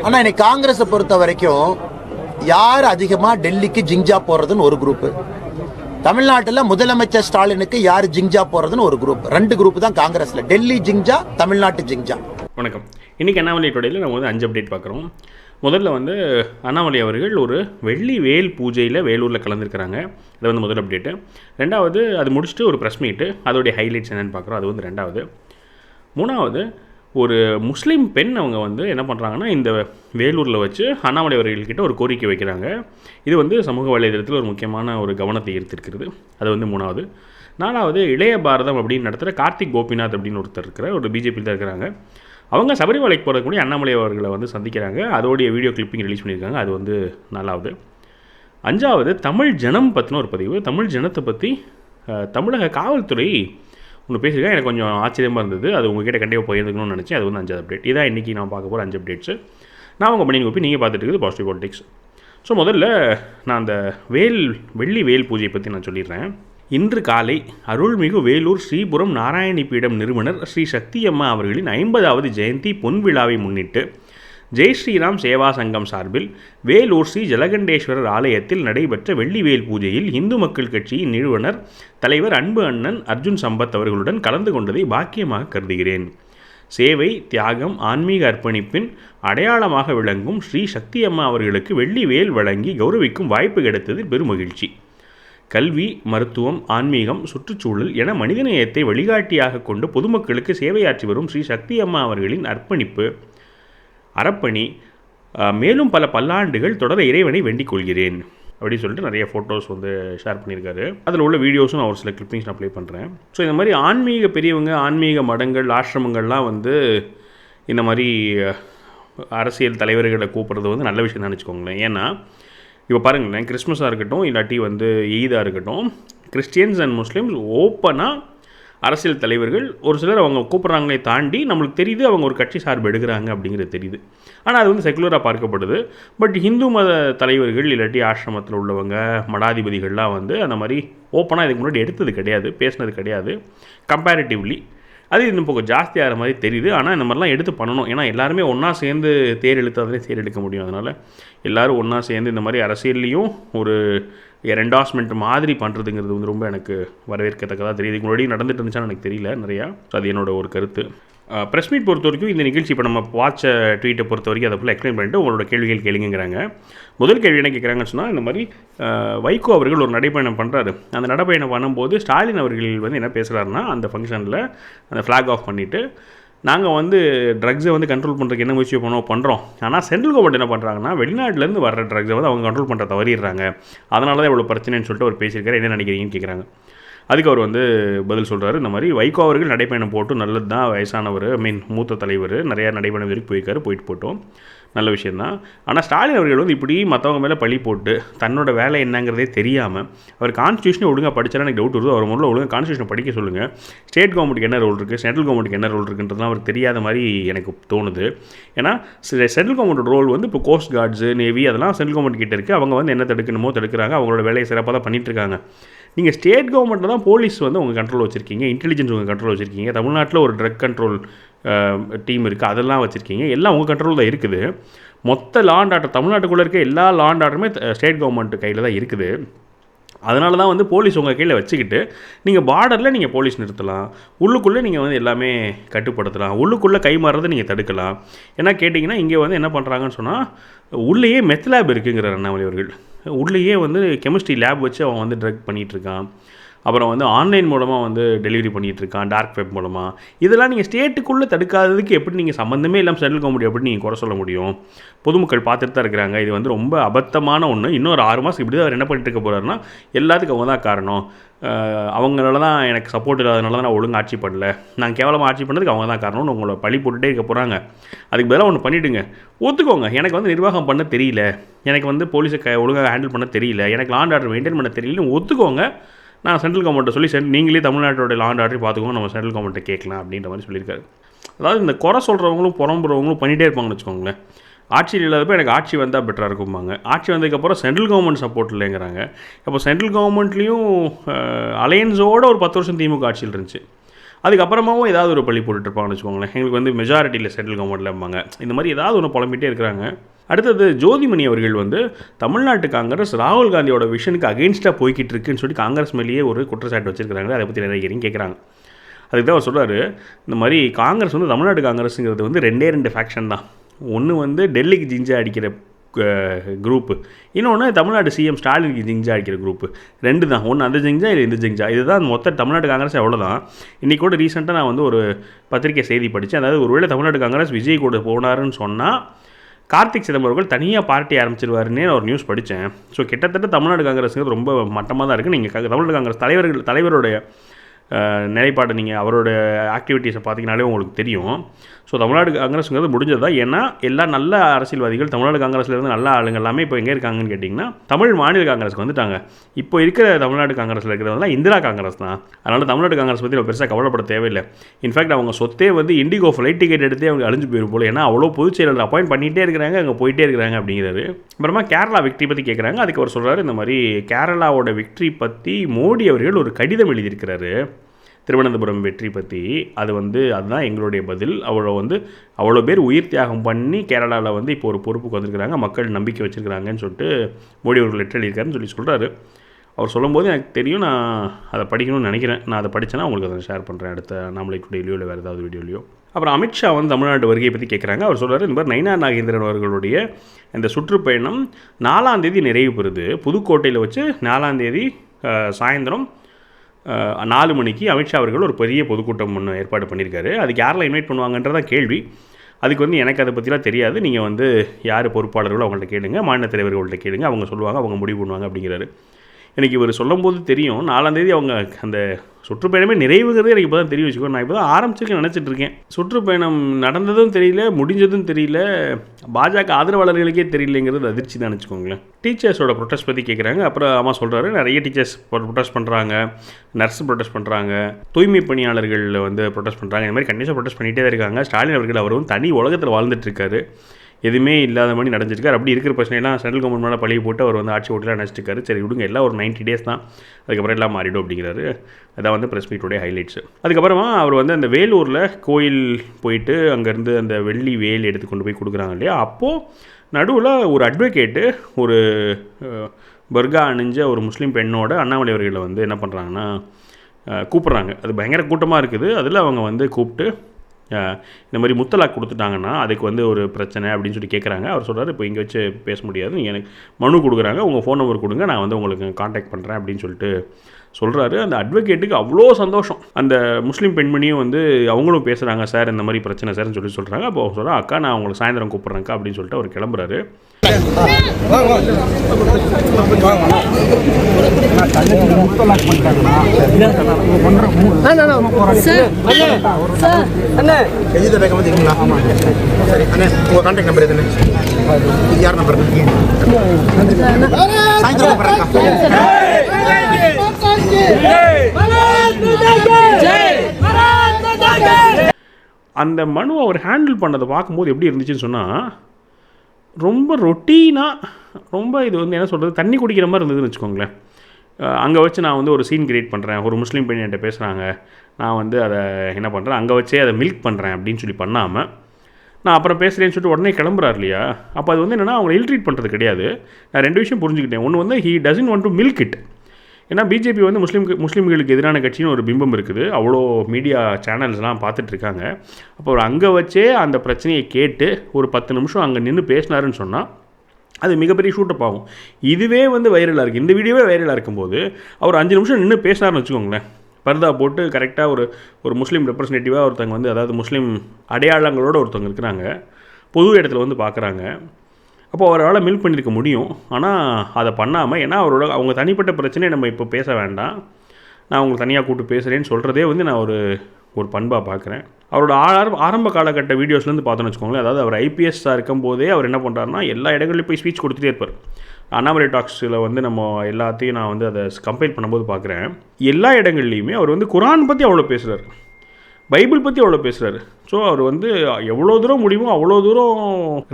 ஆனால் இன்னைக்கு காங்கிரஸை பொறுத்த வரைக்கும் யார் அதிகமாக டெல்லிக்கு ஜிங்ஜா போகிறதுன்னு ஒரு குரூப்பு தமிழ்நாட்டில் முதலமைச்சர் ஸ்டாலினுக்கு யார் ஜிங்ஜா போகிறதுன்னு ஒரு குரூப் ரெண்டு குரூப் தான் காங்கிரஸில். டெல்லி ஜிங்ஜா தமிழ்நாட்டு ஜிங்ஜா. வணக்கம். இன்றைக்கி அண்ணாமலை டுடேயில் நம்ம வந்து அஞ்சு அப்டேட் பார்க்குறோம். முதல்ல வந்து அண்ணாமலை அவர்கள் ஒரு வெள்ளி வேல் பூஜையில் வேலூரில் கலந்துருக்கிறாங்க. அது வந்து முதல் அப்டேட்டு ரெண்டாவது அது முடிச்சுட்டு ஒரு ப்ரெஸ் மீட்டு அதோடைய ஹைலைட்ஸ் என்னென்னு பார்க்குறோம். அது வந்து ரெண்டாவது. மூணாவது ஒரு முஸ்லீம் பெண் அவங்க வந்து என்ன பண்ணுறாங்கன்னா இந்த வேலூரில் வச்சு அண்ணாமலை அவர்கள்கிட்ட ஒரு கோரிக்கை வைக்கிறாங்க. இது வந்து சமூக வலைதளத்தில் ஒரு முக்கியமான ஒரு கவனத்தை ஈர்த்திருக்கிறது. அது வந்து மூணாவது. நாலாவது இளைய பாரதம் அப்படின்னு நடத்துகிற கார்த்திக் கோபிநாத் அப்படின்னு ஒருத்தர் இருக்கிற ஒரு பிஜேபியில் தான் இருக்கிறாங்க. அவங்க சபரிமலைக்கு போகிறதுக்கு முன்னாடி அண்ணாமலை அவர்களை வந்து சந்திக்கிறாங்க. அதோடைய வீடியோ கிளிப்பிங் ரிலீஸ் பண்ணியிருக்காங்க. அது வந்து நாலாவது. அஞ்சாவது தமிழ் ஜனம் பற்றின ஒரு பதிவு. தமிழ் ஜனத்தை பற்றி தமிழக காவல்துறை ஒன்று பேசியிருக்கேன். எனக்கு கொஞ்சம் ஆச்சரியமாக இருந்தது. அது உங்ககிட்ட கண்டிப்பாக போயிருந்துக்கணும்னு நினச்சேன். அது வந்து அஞ்சாவது அப்டேட் இதான் இன்றைக்கி நான் பார்க்க போகிற அஞ்சு அப்டேட்ஸு நான் உங்கள் பண்ணி கோப்பி நீங்கள் பார்த்துட்டு இருக்குது பாசிட்டிவ் பாலிடிக்ஸ் ஸோ முதல்ல நான் அந்த வேல் வெள்ளி வேல் பூஜையை பற்றி நான் சொல்லிடுறேன். இன்று காலை அருள்மிகு வேலூர் ஸ்ரீபுரம் நாராயணி பீடம் நிறுவனர் ஸ்ரீ சக்தியம்மா அவர்களின் ஐம்பதாவது ஜெயந்தி பொன் விழாவை முன்னிட்டு ஜெய் ஸ்ரீராம் சேவா சங்கம் சார்பில் வேலூர் ஸ்ரீ ஜலகண்டேஸ்வரர் ஆலயத்தில் நடைபெற்ற வெள்ளிவேல் பூஜையில் இந்து மக்கள் கட்சியின் நிறுவனர் தலைவர் அன்பு அண்ணன் அர்ஜுன் சம்பத் அவர்களுடன் கலந்து கொண்டதை பாக்கியமாக கருதுகிறேன். சேவை தியாகம் ஆன்மீக அர்ப்பணிப்பின் அடையாளமாக விளங்கும் ஸ்ரீ சக்தியம்மா அவர்களுக்கு வெள்ளி வேல் வழங்கி கௌரவிக்கும் வாய்ப்பு கிடைத்தது பெருமகிழ்ச்சி கல்வி மருத்துவம் ஆன்மீகம் சுற்றுச்சூழல் என மனிதநேயத்தை வழிகாட்டியாக கொண்டு பொதுமக்களுக்கு சேவையாற்றி வரும் ஸ்ரீ சக்தி அம்மா அவர்களின் அர்ப்பணிப்பு அறப்பணி மேலும் பல பல்லாண்டுகள் தொடர இறைவனை வேண்டிக் கொள்கிறேன். அப்படின்னு சொல்லிட்டு நிறைய ஃபோட்டோஸ் வந்து ஷேர் பண்ணியிருக்காரு. அதில் உள்ள வீடியோஸும் நான் ஒரு சில கிளிப்பிங்ஸ் நான் ப்ளே பண்ணுறேன் ஸோ இந்த மாதிரி ஆன்மீக பெரியவங்க ஆன்மீக மடங்கள் ஆசிரமங்கள்லாம் வந்து இந்த மாதிரி அரசியல் தலைவர்களை கூப்பிட்றது வந்து நல்ல விஷயம் தான் வச்சுக்கோங்களேன் ஏன்னா இப்போ பாருங்களேன் கிறிஸ்மஸாக இருக்கட்டும் இல்லாட்டி வந்து ஈதாக இருக்கட்டும் கிறிஸ்டியன்ஸ் அண்ட் முஸ்லீம்ஸ் ஓப்பனாக அரசியல் தலைவர்கள் ஒரு சிலர் அவங்க கூப்பிட்றாங்களே தாண்டி நம்மளுக்கு தெரியுது அவங்க ஒரு கட்சி சார்பு எடுக்கிறாங்க அப்படிங்கிறது தெரியுது. ஆனால் அது வந்து செக்குலராக பார்க்கப்படுது. பட் ஹிந்து மத தலைவர்கள் இல்லாட்டி ஆசிரமத்தில் உள்ளவங்க மடாதிபதிகள்லாம் வந்து அந்த மாதிரி ஓப்பனாக இதுக்கு முன்னாடி எடுத்தது கிடையாது பேசினது கிடையாது. கம்பேரிட்டிவ்லி அது இன்னும் கொஞ்சம் ஜாஸ்தியாகிற மாதிரி தெரியுது. ஆனால் இந்த மாதிரிலாம் எடுத்து பண்ணணும். ஏன்னா எல்லாருமே ஒன்றா சேர்ந்து தேர் இழுத்தாலே தேர் எடுக்க முடியும். அதனால் எல்லாரும் ஒன்றா சேர்ந்து இந்த மாதிரி அரசியல்லையும் ஒரு ரெண்டாஸ்மெண்ட் மாதிரி பண்ணுறதுங்கிறது வந்து ரொம்ப எனக்கு வரவேற்கத்தக்கதாக தெரியுது. இதுக்கு முன்னாடி நடந்துட்டு இருந்துச்சான்னு எனக்கு தெரியல நிறையா. ஸோ அது என்னோட ஒரு கருத்து. ப்ரெஸ் மீட் பொறுத்த வரைக்கும் இந்த நிகழ்ச்சி இப்போ நம்ம வாட்ச ட்வீட்டை பொறுத்த வரைக்கும் அதை ஃபுல்லாக எக்ஸ்பிளைன் பண்ணிட்டு உங்களோட கேள்விகள் கேளுங்கிறாங்க முதல் கேள்வி என்ன கேட்குறாங்கன்னு சொன்னால் இந்த மாதிரி வைகோ அவர்கள் ஒரு நடைப்பயணம் பண்ணுறாரு அந்த நடைப்பயணம் பண்ணும்போது ஸ்டாலின் அவர்கள் வந்து என்ன பேசுகிறாருன்னா அந்த ஃபங்க்ஷனில் அந்த ஃப்ளாக் ஆஃப் பண்ணிவிட்டு நாங்கள் வந்து ட்ரக்ஸை வந்து கண்ட்ரோல் பண்ணுறதுக்கு என்ன முயற்சி பண்ணோம் பண்ணுறோம் ஆனால் சென்ட்ரல் கவர்மெண்ட் என்ன பண்ணுறாங்கன்னா வெளிநாட்டிலேருந்து வர்ற ட்ரக்ஸை வந்து அவங்க கண்ட்ரோல் பண்ணுற தவறிடுறாங்க. அதனால தான் இவ்வளோ பிரச்சனைன்னு சொல்லிட்டு அவர் பேசியிருக்காரு. என்ன நினைக்கிறீங்கன்னு கேட்குறாங்க அதுக்கு அவர் வந்து பதில் சொல்கிறாரு இந்த மாதிரி வைகோ அவர்கள் நடைப்பயணம் போட்டு நல்லது தான் வயசானவர் ஐ மீன் மூத்த தலைவர் நிறையா நடைப்பயணம் வரைக்கும் போயிருக்காரு. போயிட்டு போட்டோம். நல்ல விஷயந்தான் ஆனால் ஸ்டாலின் அவர்கள் வந்து இப்படி மற்றவங்க மேலே பழி போட்டு தன்னோட வேலை என்னங்கிறதே தெரியாமல் அவர் கான்ஸ்டியூஷனை ஒழுங்காக படித்தாலும் எனக்கு டவுட் வருது. அவர் முதல்ல ஒழுங்காக கான்ஸ்டியூஷனை படிக்க சொல்லுங்கள் ஸ்டேட் கவர்மெண்ட்டுக்கு என்ன ரோல் இருக்குது சென்ட்ரல் கவர்மெண்ட்டுக்கு என்ன ரோல் இருக்குன்றதுலாம் அவருக்கு தெரியாத மாதிரி எனக்கு தோணுது. ஏன்னா சென்ட்ரல் கவர்மெண்ட் ரோல் வந்து இப்போ கோஸ்ட் கார்ட்ஸு நேவி அதெல்லாம் சென்ட்ரல் கவர்மெண்ட் கிட்ட இருக்குது அவங்க வந்து என்ன தடுக்கணுமோ தடுக்கிறாங்க. அவங்களோட வேலையை சிறப்பாக தான் பண்ணிட்டு இருக்காங்க. நீங்கள் ஸ்டேட் கவர்மெண்ட்டில் தான் போலீஸ் வந்து உங்கள் கண்ட்ரோல் வச்சுருக்கீங்க. இன்டெலிஜென்ஸ் உங்கள் கண்ட்ரோல் வச்சுருக்கீங்க. தமிழ்நாட்டில் ஒரு ட்ரக் கண்ட்ரோல் டீம் இருக்குது அதெல்லாம் வச்சுருக்கீங்க. எல்லாம் உங்கள் கண்ட்ரோல் தான் இருக்குது. மொத்த லாண்ட் ஆர்டர் தமிழ்நாட்டுக்குள்ளே இருக்க எல்லா லாண்ட் ஆர்டருமே ஸ்டேட் கவர்மெண்ட் கையில் தான் இருக்குது. அதனால தான் வந்து போலீஸ் உங்கள் கையில் வச்சுக்கிட்டு நீங்கள் பார்டரில் நீங்கள் போலீஸ் நிறுத்தலாம். உள்ளுக்குள்ளே நீங்கள் வந்து எல்லாமே கட்டுப்படுத்தலாம். உள்ளுக்குள்ளே கை மாறுறதை நீங்கள் தடுக்கலாம். ஏன்னா கேட்டிங்கன்னா இங்கே வந்து என்ன பண்ணுறாங்கன்னு சொன்னால் உள்ளேயே மெத்லாப் இருக்குங்கிற இருக்குங்கிறார் அண்ணாமலை அவர்கள். உள்ளேயே வந்து கெமிஸ்ட்ரி லேப் வச்சு அவன் வந்து ட்ரக் பண்ணிகிட்ருக்கான் அப்புறம் வந்து ஆன்லைன் மூலமாக வந்து டெலிவரி பண்ணிகிட்டு இருக்கான் டார்க் வெப் மூலமாக இதெல்லாம் நீங்கள் ஸ்டேட்டுக்குள்ளே தடுக்காததுக்கு எப்படி நீங்கள் சம்மந்தமே இல்லாமல் சென்ட்ரல் கவர்மெண்ட் எப்படி நீங்கள் குறை சொல்ல முடியும். பொதுமக்கள் பார்த்துட்டு தான் இருக்கிறாங்க. இது வந்து ரொம்ப அபத்தமான ஒன்று இன்னொரு ஆறு மாதம் இப்படி தான் அவர் என்ன பண்ணிட்டு இருக்க போகிறாருன்னா எல்லாத்துக்கும் அவங்க தான் காரணம். அவங்களால தான் எனக்கு சப்போர்ட் இல்லாதனால தான் நான் ஒழுங்காக ஆட்சி பண்ணல. நான் கேவலமாக ஆட்சி பண்ணதுக்கு அவங்க தான் காரணம்னு உங்களை பழி போட்டுகிட்டே இருக்க போகிறாங்க அதுக்கு பதிலாக ஒன்று பண்ணிவிடுங்க ஒத்துக்கோங்க. எனக்கு வந்து நிர்வாகம் பண்ண தெரியல. எனக்கு வந்து போலீஸை க ஒழுங்காக ஹேண்டில் பண்ண தெரியல. எனக்கு லாண்ட் ஆர்டர் மெயின்டைன் பண்ண தெரியலன்னு ஒத்துக்கோங்க. நான் சென்ட்ரல் கவர்மெண்ட்டை சொல்லி சென் நீங்களே தமிழ்நாட்டோட லாண்ட் ஆர்டரை பார்த்துக்கோங்க நம்ம சென்ட்ரல் கவர்மெண்ட்டை கேட்கலாம் அப்படின்ற மாதிரி சொல்லியிருக்காரு. அதாவது இந்த குறை சொல்கிறவங்களும் புறம்புறவங்களும் பண்ணிகிட்டே இருப்பாங்கன்னு வச்சுக்கோங்களேன். ஆட்சியில் இல்லாதப்போ எனக்கு ஆட்சி வந்தால் பெட்டராக இருக்கும்பாங்க. ஆட்சி வந்ததுக்கப்புறம் சென்ட்ரல் கவர்மெண்ட் சப்போர்ட் இல்லைங்கிறாங்க. அப்போ சென்ட்ரல் கவர்மெண்ட்லேயும் அலையன்ஸோட ஒரு பத்து வருஷம் திமுக ஆட்சியில் இருந்துச்சு. அதுக்கப்புறமாவும் ஏதாவது ஒரு பள்ளி போட்டுட்ருப்பாங்கன்னு வச்சுக்கோங்களேன். எங்களுக்கு வந்து மெஜாரிட்டியில் சென்ட்ரல் கவர்மெண்ட்டில் இருப்பாங்க. இந்த மாதிரி ஏதாவது ஒன்று புலம்பிகிட்டே இருக்கிறாங்க. அடுத்தது ஜோதிமணி அவர்கள் வந்து தமிழ்நாட்டு காங்கிரஸ் ராகுல் காந்தியோட விஷனுக்கு அகெயின்ஸ்டாக போய்கிட்டு இருக்குன்னு சொல்லி காங்கிரஸ் மேலேயே ஒரு குற்றச்சாட்டு வச்சிருக்கிறாங்க. அதை பற்றி நிறைய கேட்குறாங்க அதுக்கு தான் அவர் சொல்கிறார் இந்த மாதிரி காங்கிரஸ் வந்து தமிழ்நாடு காங்கிரஸுங்கிறது வந்து ரெண்டே ரெண்டு ஃபேக்ஷன் தான். ஒன்று வந்து டெல்லிக்கு ஜிஞ்சா அடிக்கிற குரூப்பு இன்னொன்று தமிழ்நாடு சிஎம் ஸ்டாலினுக்கு ஜிங்ஜா அடிக்கிற குரூப்பு ரெண்டு தான். ஒன்று அந்த ஜிங்ஜா இல்லை இந்த ஜிங்ஜா இதுதான் மொத்த தமிழ்நாடு காங்கிரஸ் அவ்வளோதான் இன்றைக்கி கூட ரீசெண்டாக நான் வந்து ஒரு பத்திரிக்கை செய்தி படித்தேன் அதாவது ஒருவேளை தமிழ்நாடு காங்கிரஸ் விஜய் கூட போனாருன்னு சொன்னால் கார்த்திக் சிதம்பரம் அவர்கள் தனியாக பார்ட்டி ஆரம்பிச்சிருவாருன்னு ஒரு நியூஸ் படித்தேன் ஸோ கிட்டத்தட்ட தமிழ்நாடு காங்கிரஸுங்கிறது ரொம்ப மட்டமாக தான் இருக்குது நீங்கள் தமிழ்நாடு காங்கிரஸ் தலைவர்கள் தலைவருடைய நிலைப்பாடு நீங்கள் அவரோட ஆக்டிவிட்டீஸை பார்த்தீங்கனாலே உங்களுக்கு தெரியும். ஸோ தமிழ்நாடு காங்கிரஸுங்கிறது முடிஞ்சது தான் ஏன்னா எல்லா நல்ல அரசியல்வாதிகள் தமிழ்நாடு காங்கிரஸில் இருந்து நல்ல ஆளுங்க எல்லாமே இப்போ எங்கே இருக்காங்கன்னு கேட்டிங்கன்னா தமிழ் மாநில காங்கிரஸ்க்கு வந்துட்டாங்க. இப்போ இருக்கிற தமிழ்நாடு காங்கிரஸில் இருக்கிறவங்களாம் இந்திரா காங்கிரஸ் தான். அதனால் தமிழ்நாடு காங்கிரஸ் பற்றி நம்ம பெருசாக கவலைப்பட தேவையில்லை. இன்ஃபேக்ட் அவங்க சொத்தே வந்து இண்டிகோ ஃப்ளைட் டிக்கெட் எடுத்தே அவங்க அழிஞ்சு போயிடும் போல. ஏன்னா அவ்வளோ பொதுச் செயலாளர் அப்பாயிண்ட் பண்ணிகிட்டே இருக்கிறாங்க அங்கே போயிட்டே இருக்கிறாங்க அப்படிங்கிறாரு அப்புறமா கேரளா விக்ட்ரி பற்றி கேட்குறாங்க அதுக்கு அவர் சொல்கிறாரு இந்த மாதிரி கேரளாவோட விக்டரி பற்றி மோடி அவர்கள் ஒரு கடிதம் எழுதியிருக்கிறாரு. திருவனந்தபுரம் வெற்றி பற்றி அது வந்து அதுதான் எங்களுடைய பதில். அவ்வளோ வந்து அவ்வளோ பேர் உயிர் தியாகம் பண்ணி கேரளாவில் வந்து இப்போ ஒரு பொறுப்புக்கு வந்திருக்கிறாங்க. மக்கள் நம்பிக்கை வச்சுருக்கிறாங்கன்னு சொல்லிட்டு மோடி அவர்கள் லெட்டர் எழுதியிருக்காருன்னு சொல்லி சொல்கிறாரு அவர் சொல்லும்போது எனக்கு தெரியும் நான் அதை படிக்கணும்னு நினைக்கிறேன். நான் அதை படித்தேன்னா உங்களுக்கு அதை ஷேர் பண்ணுறேன் அடுத்த நாமலை டுடேலையோ இல்லை வேறு ஏதாவது வீடியோலையோ. அப்புறம் அமித்ஷா வந்து தமிழ்நாடு வருகையை பற்றி கேட்குறாங்க அவர் சொல்கிறார் இந்த மாதிரி நைனா நாகேந்திரன் அவர்களுடைய இந்த சுற்றுப்பயணம் நாலாம் தேதி நிறைவு பெறுது. புதுக்கோட்டையில் வச்சு நாலாம் தேதி சாயந்தரம் நாலு மணிக்கு அமித்ஷா அவர்கள் ஒரு பெரிய பொதுக்கூட்டம் ஒன்று ஏற்பாடு பண்ணியிருக்காரு. அதுக்கு யாரெல்லாம் இன்வைட் பண்ணுவாங்கன்றதான் கேள்வி. அதுக்கு வந்து எனக்கு அதை பற்றிலாம் தெரியாது. நீங்கள் வந்து யார் பொறுப்பாளர்களோ அவங்கள்ட்ட கேளுங்க. மாநில தலைவர்கள்ட்ட கேளுங்க. அவங்க சொல்லுவாங்க அவங்க முடிவு பண்ணுவாங்க அப்படிங்கிறாரு. எனக்கு இவர் சொல்லும்போது தெரியும். நாலாந்தேதி அவங்க அந்த சுற்றுப்பயணமே நிறைவுங்கிறது எனக்கு இப்போ தான் தெரிய வச்சுக்கோ. நான் இப்போ தான் ஆரம்பிச்சிருக்கேன் நினச்சிட்டு இருக்கேன். சுற்றுப்பயணம் நடந்ததும் தெரியல முடிஞ்சதும் தெரியல. பாஜக ஆதரவாளர்களுக்கே தெரியலைங்கிறது அதிர்ச்சி தான் வச்சுக்கோங்களேன் டீச்சர்ஸோட ப்ரொட்டஸ்ட் பற்றி கேட்குறாங்க அப்புறம் அம்மா சொல்கிறாரு நிறைய டீச்சர்ஸ் ப்ரொட்டஸ்ட் பண்ணுறாங்க நர்ஸ் ப்ரொட்டஸ்ட் பண்ணுறாங்க தூய்மை பணியாளர்கள் வந்து ப்ரொட்டஸ்ட் பண்ணுறாங்க இந்த மாதிரி கண்டிப்பாக ப்ரொட்டஸ்ட் பண்ணிகிட்டே தான் இருக்காங்க. ஸ்டாலின் அவர்கள் அவரும் தனி உலகத்தில் வாழ்ந்துட்டு இருக்காரு. எதுவுமே இல்லாத மாதிரி நடந்துருக்காரு அப்படி இருக்கிற பிரச்சனையெல்லாம் சென்ட்ரல் கவர்மெண்ட் மேலே பழிய போட்டு அவர் வந்து ஆட்சி ஓட்டலாம் நினச்சிருக்காரு சரி விடுங்க எல்லாம் ஒரு 90 டேஸ் தான். அதுக்கப்புறம் எல்லாம் மாறிடும் அப்படிங்கிறாரு. அதான் வந்து ப்ரெஸ் மீட்டோடைய ஹைலைட்ஸ் அதுக்கப்புறமா அவர் வந்து அந்த வேலூரில் கோயில் போயிட்டு அங்கேருந்து அந்த வெள்ளி வேல் எடுத்து கொண்டு போய் கொடுக்குறாங்க இல்லையா? அப்போது நடுவில் ஒரு அட்வொகேட்டு ஒரு பர்கா அணிஞ்ச ஒரு முஸ்லீம் பெண்ணோட அண்ணாமலை அவர்களை வந்து என்ன பண்ணுறாங்கன்னா கூப்பிட்றாங்க. அது பயங்கர கூட்டமாக இருக்குது. அதில் அவங்க வந்து கூப்பிட்டு இந்த மாதிரி முத்தலாக் கொடுத்துட்டாங்கன்னா அதுக்கு வந்து ஒரு பிரச்சனை அப்படின்னு சொல்லி கேட்குறாங்க அவர் சொல்கிறார் இப்போ இங்கே வச்சு பேச முடியாது. எனக்கு மனு கொடுக்குறாங்க. உங்கள் ஃபோன் நம்பர் கொடுங்க. நான் வந்து உங்களுக்கு காண்டாக்ட் பண்ணுறேன் அப்படின்னு சொல்லிட்டு சொல்கிறாரு அந்த அட்வொகேட்டுக்கு அவ்வளோ சந்தோஷம். அந்த முஸ்லீம் பெண்மணியும் வந்து அவங்களும் பேசுகிறாங்க சார் இந்த மாதிரி பிரச்சனை சார்னு சொல்லி சொல்கிறாங்க அப்போ அவங்க சொல்கிறா அக்கா நான் உங்களுக்கு சாயந்தரம் கூப்பிட்றேன்க்கா அப்படின்னு சொல்லிட்டு அவர் கிளம்புறாரு. யார் நம்பர் சாயந்தரம் அந்த மனு அவர் ஹேண்டில் பண்ணதை பார்க்கும்போது எப்படி இருந்துச்சுன்னு சொன்னால் ரொம்ப ரொட்டீனாக ரொம்ப இது வந்து என்ன சொல்கிறது தண்ணி குடிக்கிற மாதிரி இருந்ததுன்னு வச்சுக்கோங்களேன். அங்கே வச்சு நான் வந்து ஒரு சீன் கிரியேட் பண்ணுறேன் ஒரு முஸ்லீம் பெண் என்கிட்ட பேசுகிறாங்க நான் வந்து அதை என்ன பண்ணுறேன் அங்கே வச்சே அதை மில்க் பண்ணுறேன் அப்படின்னு சொல்லி பண்ணாமல் நான் அப்புறம் பேசுகிறேன்னு சொல்லிட்டு உடனே கிளம்புறாரு இல்லையா? அப்போ அது வந்து என்னென்னா அவங்களை இல்ட்ரீட் பண்ணுறது கிடையாது. நான் ரெண்டு விஷயம் புரிஞ்சுக்கிட்டேன். ஒன்று வந்து he doesn't want to milk it ஏன்னா பிஜேபி வந்து முஸ்லீம் முஸ்லீம்களுக்கு எதிரான கட்சின்னு ஒரு பிம்பம் இருக்குது. அவ்வளோ மீடியா சேனல்ஸ்லாம் பார்த்துட்ருக்காங்க. அப்போ அவர் அங்கே வச்சே அந்த பிரச்சனையை கேட்டு ஒரு பத்து நிமிஷம் அங்கே நின்று பேசினாருன்னு சொன்னால் அது மிகப்பெரிய ஷூட்டப் ஆகும். இதுவே வந்து வைரலாக இருக்குது இந்த வீடியோவே வைரலாக இருக்கும்போது அவர் அஞ்சு நிமிஷம் நின்று பேசினார்னு வச்சுக்கோங்களேன். பர்தா போட்டு கரெக்டாக ஒரு ஒரு முஸ்லீம் ரெப்ரசன்டேட்டிவாக ஒருத்தங்க வந்து அதாவது முஸ்லீம் அடையாளங்களோட ஒருத்தவங்க இருக்கிறாங்க. பொது இடத்துல வந்து பார்க்குறாங்க அப்போ அவரால் மில்க் பண்ணியிருக்க முடியும். ஆனால் அதை பண்ணாமல் ஏன்னா அவரோட அவங்க தனிப்பட்ட பிரச்சனையை நம்ம இப்போ பேச வேண்டாம். நான் அவங்களை தனியாக கூப்பிட்டு பேசுகிறேன்னு சொல்கிறதே வந்து நான் ஒரு ஒரு பண்பாக பார்க்குறேன். அவரோட ஆரம்ப ஆரம்ப காலகட்ட வீடியோஸ்லேருந்து பார்த்தோன்னு வச்சுக்கோங்களேன். அதாவது அவர் ஐபிஎஸ்ஸாக இருக்கும்போதே அவர் என்ன பண்ணுறாருனா எல்லா இடங்களிலும் போய் ஸ்பீச் கொடுத்துட்டே இருப்பார். அண்ணாமலை டாக்ஸில் வந்து நம்ம எல்லாத்தையும் நான் வந்து அதை கம்பைல் பண்ணும்போது பார்க்குறேன். எல்லா இடங்கள்லையுமே அவர் வந்து குரான் பற்றி அவ்வளோ பேசுகிறார் பைபிள் பற்றி அவ்வளோ பேசுகிறாரு ஸோ அவர் வந்து எவ்வளோ தூரம் முடியுமோ அவ்வளோ தூரம்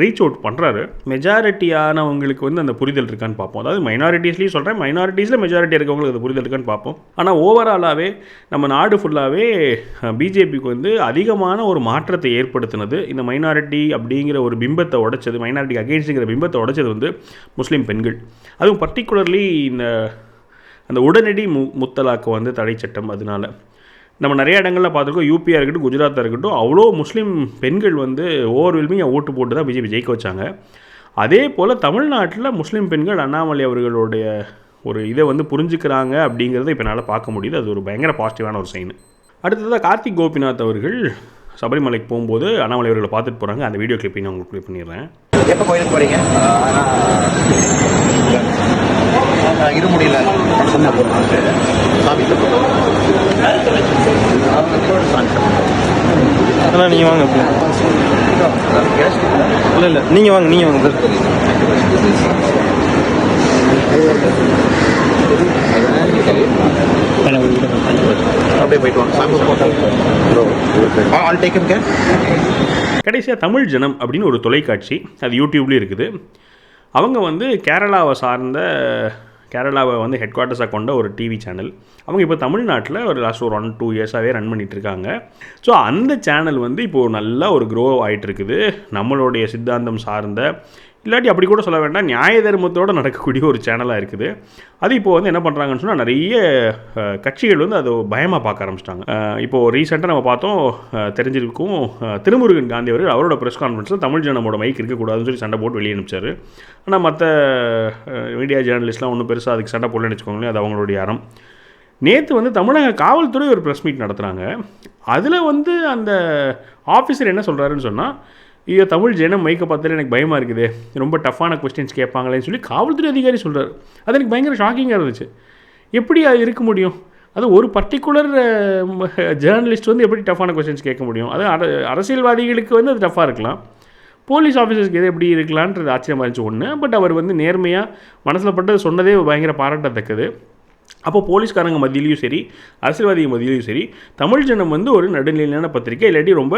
ரீச் அவுட் பண்ணுறாரு மெஜாரிட்டியானவங்களுக்கு வந்து அந்த புரிதல் இருக்கான்னு பார்ப்போம். அதாவது மைனாரிட்டிஸ்லேயும் சொல்கிறேன் மைனாரிட்டிஸில் மெஜாரிட்டி இருக்கவங்களுக்கு அது புரிதல் இருக்கான்னு பார்ப்போம். ஆனால் ஓவராலாகவே நம்ம நாடு ஃபுல்லாகவே பிஜேபிக்கு வந்து அதிகமான ஒரு மாற்றத்தை ஏற்படுத்தினது. இந்த மைனாரிட்டி அப்படிங்கிற ஒரு பிம்பத்தை உடைச்சது மைனாரிட்டி அகேன்ஸ்டுங்கிற பிம்பத்தை உடைச்சது வந்து முஸ்லீம் பெண்கள். அதுவும் பர்டிகுலர்லி இந்த அந்த உடனடி மு முத்தலாக்கு வந்து தடை சட்டம் அதனால. நம்ம நிறைய இடங்களில் பார்த்துருக்கோம் யூபியாக இருக்கட்டும் குஜராத்தாக இருக்கட்டும் அவ்வளோ முஸ்லீம் பெண்கள் வந்து ஓவர்வெல்மிங்காக ஓட்டு போட்டு தான் பிஜேபி ஜெயிக்க வச்சாங்க. அதே போல் தமிழ்நாட்டில் முஸ்லீம் பெண்கள் அண்ணாமலை அவர்களுடைய ஒரு இதை வந்து புரிஞ்சுக்கிறாங்க அப்படிங்கிறத இப்போ என்னால் பார்க்க முடியுது. அது ஒரு பயங்கர பாசிட்டிவான ஒரு சைன் அடுத்ததாக கார்த்திக் கோபிநாத் அவர்கள் சபரிமலைக்கு போகும்போது அண்ணாமலை அவர்களை பார்த்துட்டு போகிறாங்க அந்த வீடியோ கிளிப்பை நான் உங்களுக்கு ப்ளே பண்ணிடுறேன். எப்போ கோயிலுக்கு போகிறீங்க நீங்கள் வாங்க இல்லை இல்லை நீங்கள் வாங்க நீங்கள் வாங்க சார் அப்படியே போயிட்டு வாங்க. ஆல் டேக்கன் கேர் கடைசியாக தமிழ் ஜனம் அப்படின்னு ஒரு தொலைக்காட்சி அது யூடியூப்லேயும் இருக்குது. அவங்க வந்து கேரளாவை சார்ந்த கேரளாவை வந்து ஹெட் குவார்ட்டர்ஸாக கொண்ட ஒரு டிவி சேனல் அவங்க இப்போ தமிழ்நாட்டில் ஒரு லாஸ்ட் ஒரு ஒன் டூ இயர்ஸாகவே ரன் பண்ணிகிட்ருக்காங்க இருக்காங்க. ஸோ அந்த சேனல் வந்து இப்போது நல்லா ஒரு க்ரோ ஆகிட்டு இருக்குது. நம்மளுடைய சித்தாந்தம் சார்ந்த இல்லாட்டி அப்படி கூட சொல்ல வேண்டாம். நியாய தர்மத்தோடு நடக்கக்கூடிய ஒரு சேனலாக இருக்குது. அது இப்போ வந்து என்ன பண்ணுறாங்கன்னு சொன்னால் நிறைய கட்சிகள் வந்து அதை பயமாக பார்க்க ஆரம்பிச்சிட்டாங்க. இப்போது ரீசெண்டாக நம்ம பார்த்தோம் தெரிஞ்சிருக்கும் திருமுருகன் காந்தி அவர்கள் அவரோட ப்ரெஸ் கான்ஃபரன்ஸில் தமிழ் ஜனமோட மைக் இருக்கக்கூடாதுன்னு சொல்லி சண்டை போட்டு வெளியே அனுப்பிச்சார். ஆனால் மற்ற மீடியா ஜேர்னலிஸ்ட்லாம் ஒன்றும் பெருசாக அதுக்கு சண்டை போடலன்னு வச்சுக்கோங்களேன் அது அவங்களுடைய அறம். நேற்று வந்து தமிழக காவல்துறை ஒரு ப்ரெஸ் மீட் நடத்துகிறாங்க அதில் வந்து அந்த ஆஃபீஸர் என்ன சொல்கிறாருன்னு சொன்னால் ஐயோ தமிழ் ஜனம் மைக்கை பார்த்தாலே எனக்கு பயமாக இருக்குது. ரொம்ப டஃப்பான கொஸ்டின்ஸ் கேட்பாங்களேன்னு சொல்லி காவல்துறை அதிகாரி சொல்கிறார் அது எனக்கு பயங்கர ஷாக்கிங்காக இருந்துச்சு. எப்படி அது இருக்க முடியும்? அது ஒரு பர்டிகுலர் ஜேர்னலிஸ்ட் வந்து எப்படி டஃப்பான கொஸ்டின்ஸ் கேட்க முடியும்? அது அரசியல்வாதிகளுக்கு வந்து அது டஃப்பாக இருக்கலாம். போலீஸ் ஆஃபீஸர்ஸ்க்கு எது எப்படி இருக்கலான்றது ஆச்சரியமாக இருந்துச்சு ஒன்று பட் அவர் வந்து நேர்மையாக மனசில் பட்டது சொன்னதே பயங்கர பாராட்டத்தக்கது. அப்போ போலீஸ்காரங்க மத்தியிலையும் சரி அரசியல்வாதிகள் மத்தியிலையும் சரி தமிழ் ஜனம் வந்து ஒரு நடுநிலையான பத்திரிக்கை இல்லாட்டி ரொம்ப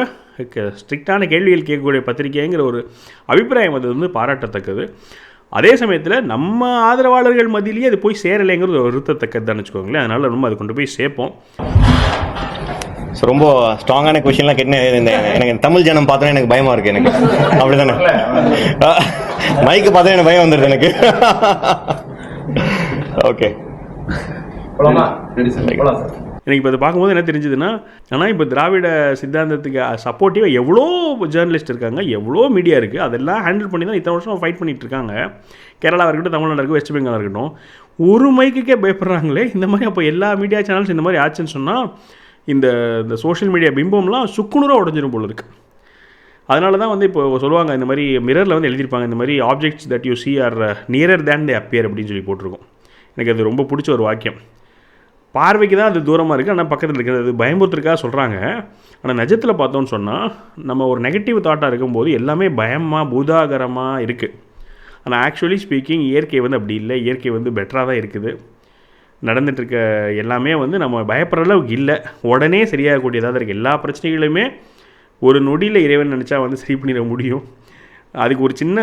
ஸ்ட்ரிக்டான கேள்விகள் கேட்கக்கூடிய பத்திரிக்கைங்கிற ஒரு அபிப்பிராயம் அது வந்து பாராட்டத்தக்கது. அதே சமயத்தில் நம்ம ஆதரவாளர்கள் மத்தியிலேயே அது போய் சேரலைங்கிறது ஒரு விருத்தத்தக்கதுதான் வச்சுக்கோங்களேன். அதனால் நம்ம அதை கொண்டு போய் சேர்ப்போம் ஸோ ரொம்ப ஸ்ட்ராங்கான கொஷின்லாம் கேட்டு எனக்கு தமிழ் ஜனம் பார்த்தோன்னா எனக்கு பயமாக இருக்குது எனக்கு. அப்படிதானே? மைக்கு பார்த்தா எனக்கு பயம் வந்துடுது எனக்கு. ஓகே எனக்கு இப்போ இதை பார்க்கும்போது என்ன தெரிஞ்சுதுன்னா ஆனால் இப்போ திராவிட சித்தாந்தத்துக்கு சப்போர்ட்டிவாக எவ்வளோ ஜேர்னலிஸ்ட் இருக்காங்க எவ்வளோ மீடியா இருக்குது அதெல்லாம் ஹேண்டில் பண்ணி தான் இத்தனை வருஷம் ஃபைட் பண்ணிட்டு இருக்காங்க. கேரளா இருக்கட்டும் தமிழ்நாடு இருக்கட்டும் வெஸ்ட் பெங்கால் இருக்கட்டும். ஒரு மைக்குக்கே பயப்படுறாங்களே இந்த மாதிரி அப்போ எல்லா மீடியா சேனல்ஸ் இந்த மாதிரி ஆச்சுன்னு சொன்னால் இந்த இந்த சோஷியல் மீடியா பிம்பம்லாம் சுக்குநூறாக உடஞ்சிரும் போல இருக்குது அதனால தான் வந்து இப்போ சொல்லுவாங்க இந்த மாதிரி மிரரில் வந்து எழுதியிருப்பாங்க இந்த மாதிரி objects that you see are nearer than they appear அப்படின்னு சொல்லி போட்டிருக்கோம். எனக்கு அது ரொம்ப பிடிச்ச ஒரு வாக்கியம். பார்வைக்கு தான் அது தூரமாக இருக்குது ஆனால் பக்கத்தில் இருக்கிறது அது பயமுறுத்துறதுக்காக சொல்கிறாங்க ஆனால் நிஜத்தில் பார்த்தோன்னு சொன்னால் நம்ம ஒரு நெகட்டிவ் தாட்டாக இருக்கும்போது எல்லாமே பயமாக பூதாகரமாக இருக்குது ஆனால் ஆக்சுவலி ஸ்பீக்கிங் இயற்கை வந்து அப்படி இல்லை. இயற்கை வந்து பெட்டராக தான் இருக்குது. நடந்துகிட்ருக்க எல்லாமே வந்து நம்ம பயப்படுற அளவுக்கு இல்லை. உடனே சரியாகக்கூடியதாக இருக்குது எல்லா பிரச்சனைகளுமே ஒரு நொடியில் இறைவன் நினச்சா வந்து சரி பண்ணிட முடியும். அதுக்கு ஒரு சின்ன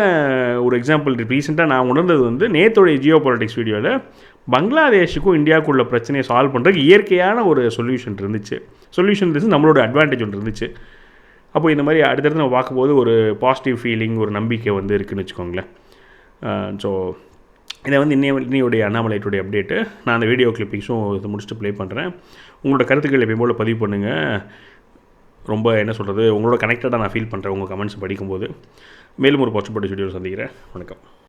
ஒரு எக்ஸாம்பிள் ரீசெண்டாக நான் உணர்ந்தது வந்து நேத்தோடைய ஜியோ பாலிட்டிக்ஸ் வீடியோவில் பங்களாதேஷுக்கும் இந்தியாவுக்கும் உள்ள பிரச்சனையை சால்வ் பண்ணுறதுக்கு இயற்கையான ஒரு சொல்யூஷன் இருந்துச்சு. சொல்யூஷன் இருந்துச்சு நம்மளோட அட்வான்டேஜ் ஒன்று இருந்துச்சு. அப்போ இந்த மாதிரி அடுத்தடுத்து நம்ம பார்க்கும்போது ஒரு பாசிட்டிவ் ஃபீலிங் ஒரு நம்பிக்கை வந்து இருக்குதுன்னு வச்சுக்கோங்களேன். ஸோ இதை வந்து இன்னைய இன்னையுடைய அண்ணாமலைட்டுடைய அப்டேட்டு நான் அந்த வீடியோ கிளிப்பிங்ஸும் இதை முடிச்சுட்டு ப்ளே பண்ணுறேன் உங்களோட கருத்துக்கள் எப்பயும் போல் பதிவு பண்ணுங்கள் ரொம்ப என்ன சொல்கிறது உங்களோட கனெக்டடாக நான் ஃபீல் பண்ணுறேன் உங்கள் கமெண்ட்ஸ் படிக்கும்போது. மேலும் ஒரு பச்சைப்பட்டு வீடியோ சந்திக்கிறேன். வணக்கம்.